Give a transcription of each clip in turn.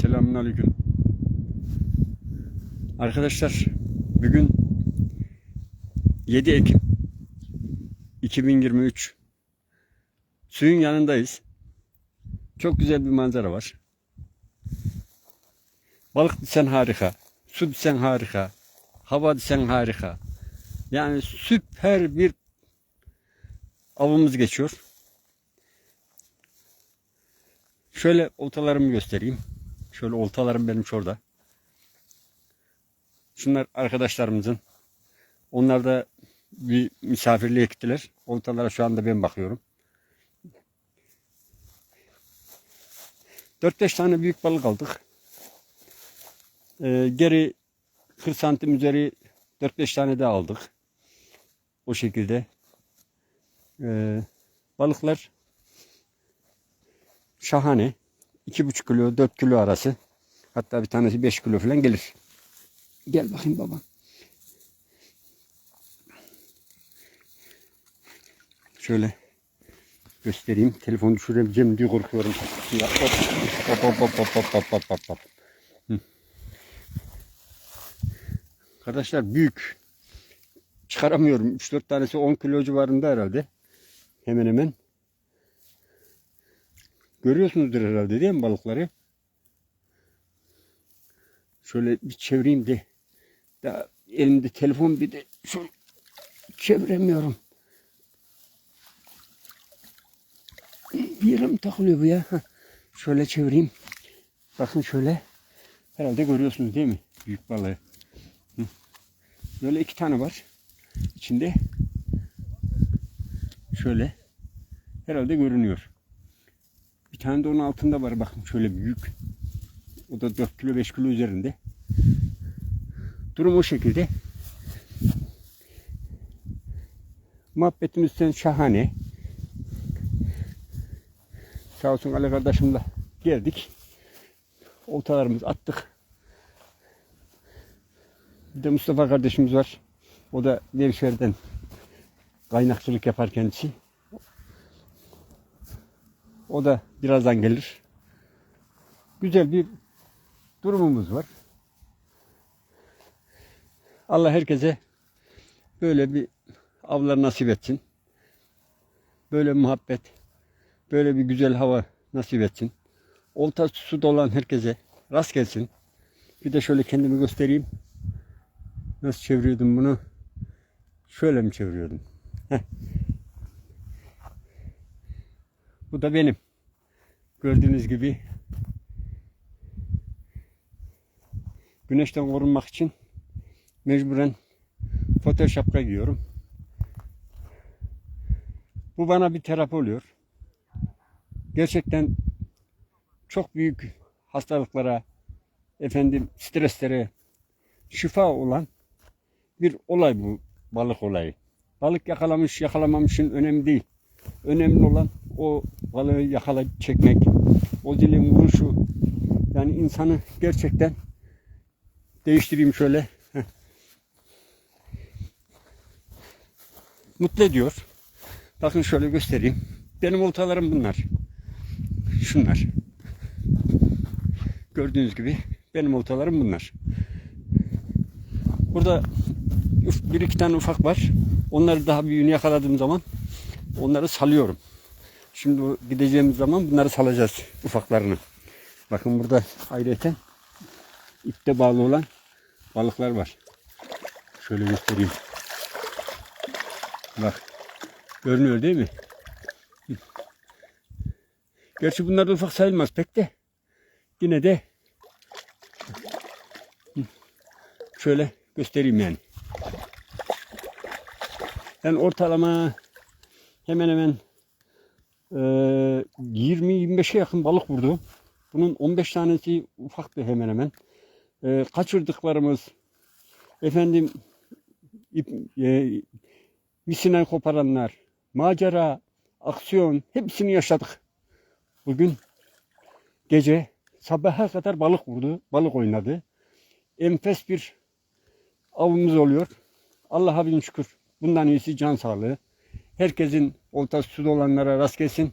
Selamünaleyküm. Arkadaşlar bugün 7 Ekim 2023 suyun yanındayız. Çok güzel bir manzara var. Balık desen harika, su desen harika, hava desen harika. Yani süper bir avımız geçiyor. Şöyle oltalarımı göstereyim. Şöyle oltalarım benim şurada. Şunlar arkadaşlarımızın. Onlar da bir misafirliğe gittiler. Oltalara şu anda ben bakıyorum. 4-5 tane büyük balık aldık. Ee, geri 40 santim üzeri 4-5 tane daha aldık. O şekilde. Ee, balıklar şahane. 2,5 kilo 4 kilo arası. Hatta bir tanesi 5 kilo falan gelir. Gel bakayım baba. Şöyle göstereyim. Telefonu düşüreceğim diye korkuyorum. Ya, hop, hop, hop, hop, hop, hop, hop, hop, hop. Arkadaşlar büyük. Çıkaramıyorum. 3-4 tanesi 10 kilo civarında herhalde. Hemen hemen. Görüyorsunuzdur herhalde değil mi balıkları? Şöyle bir çevireyim de. Daha elimde telefon bir de şöyle çeviremiyorum. Bir yere mi takılıyor bu ya? Şöyle çevireyim. Bakın şöyle. Herhalde görüyorsunuz değil mi? Büyük balığı. Böyle iki tane var. İçinde. Şöyle. Herhalde görünüyor. Bir tane de onun altında var bakın şöyle büyük. O da 4 kilo 5 kilo üzerinde. Durum o şekilde. Muhabbetimiz sen şahane. Sağ olsun Ali kardeşimle geldik. Oltalarımızı attık. Bir de Mustafa kardeşimiz var. O da Nevşehir'den kaynakçılık yapar kendisi. O da birazdan gelir. Güzel bir durumumuz var. Allah herkese böyle bir avlar nasip etsin. Böyle muhabbet, böyle bir güzel hava nasip etsin. Olta su dolan herkese rast gelsin. Bir de şöyle kendimi göstereyim. Nasıl çeviriyordum bunu? Şöyle mi çeviriyordum? Heh. Bu da benim. Gördüğünüz gibi güneşten korunmak için mecburen foto şapka giyiyorum. Bu bana bir terapi oluyor. Gerçekten çok büyük hastalıklara, efendim streslere şifa olan bir olay bu balık olayı. Balık yakalamış yakalamamışın önemli değil. Önemli olan o balığı yakalayıp çekmek, o dilin vuruşu yani insanı gerçekten değiştireyim şöyle. Mutlu ediyor. Bakın şöyle göstereyim. Benim oltalarım bunlar. Şunlar. Gördüğünüz gibi benim oltalarım bunlar. Burada bir iki tane ufak var. Onları daha büyüğünü yakaladığım zaman onları salıyorum. Şimdi gideceğimiz zaman bunları salacağız ufaklarını. Bakın burada ayrıca ipte bağlı olan balıklar var. Şöyle göstereyim. Bak. Görünüyor değil mi? Gerçi bunlar da ufak sayılmaz pek de. Yine de şöyle göstereyim yani. Yani ortalama hemen hemen 20-25'e yakın balık vurdu. Bunun 15 tanesi ufaktı hemen hemen. E, kaçırdıklarımız, efendim ip, e, misinen koparanlar, macera, aksiyon hepsini yaşadık. Bugün gece sabaha kadar balık vurdu, balık oynadı. Enfes bir avımız oluyor. Allah'a bin şükür. Bundan iyisi can sağlığı. Herkesin oltası suda olanlara rast gelsin.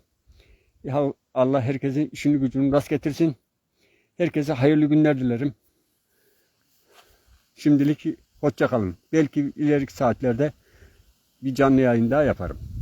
Ya Allah herkesin işini gücünü rast getirsin. Herkese hayırlı günler dilerim. Şimdilik hoşça kalın. Belki ileriki saatlerde bir canlı yayın daha yaparım.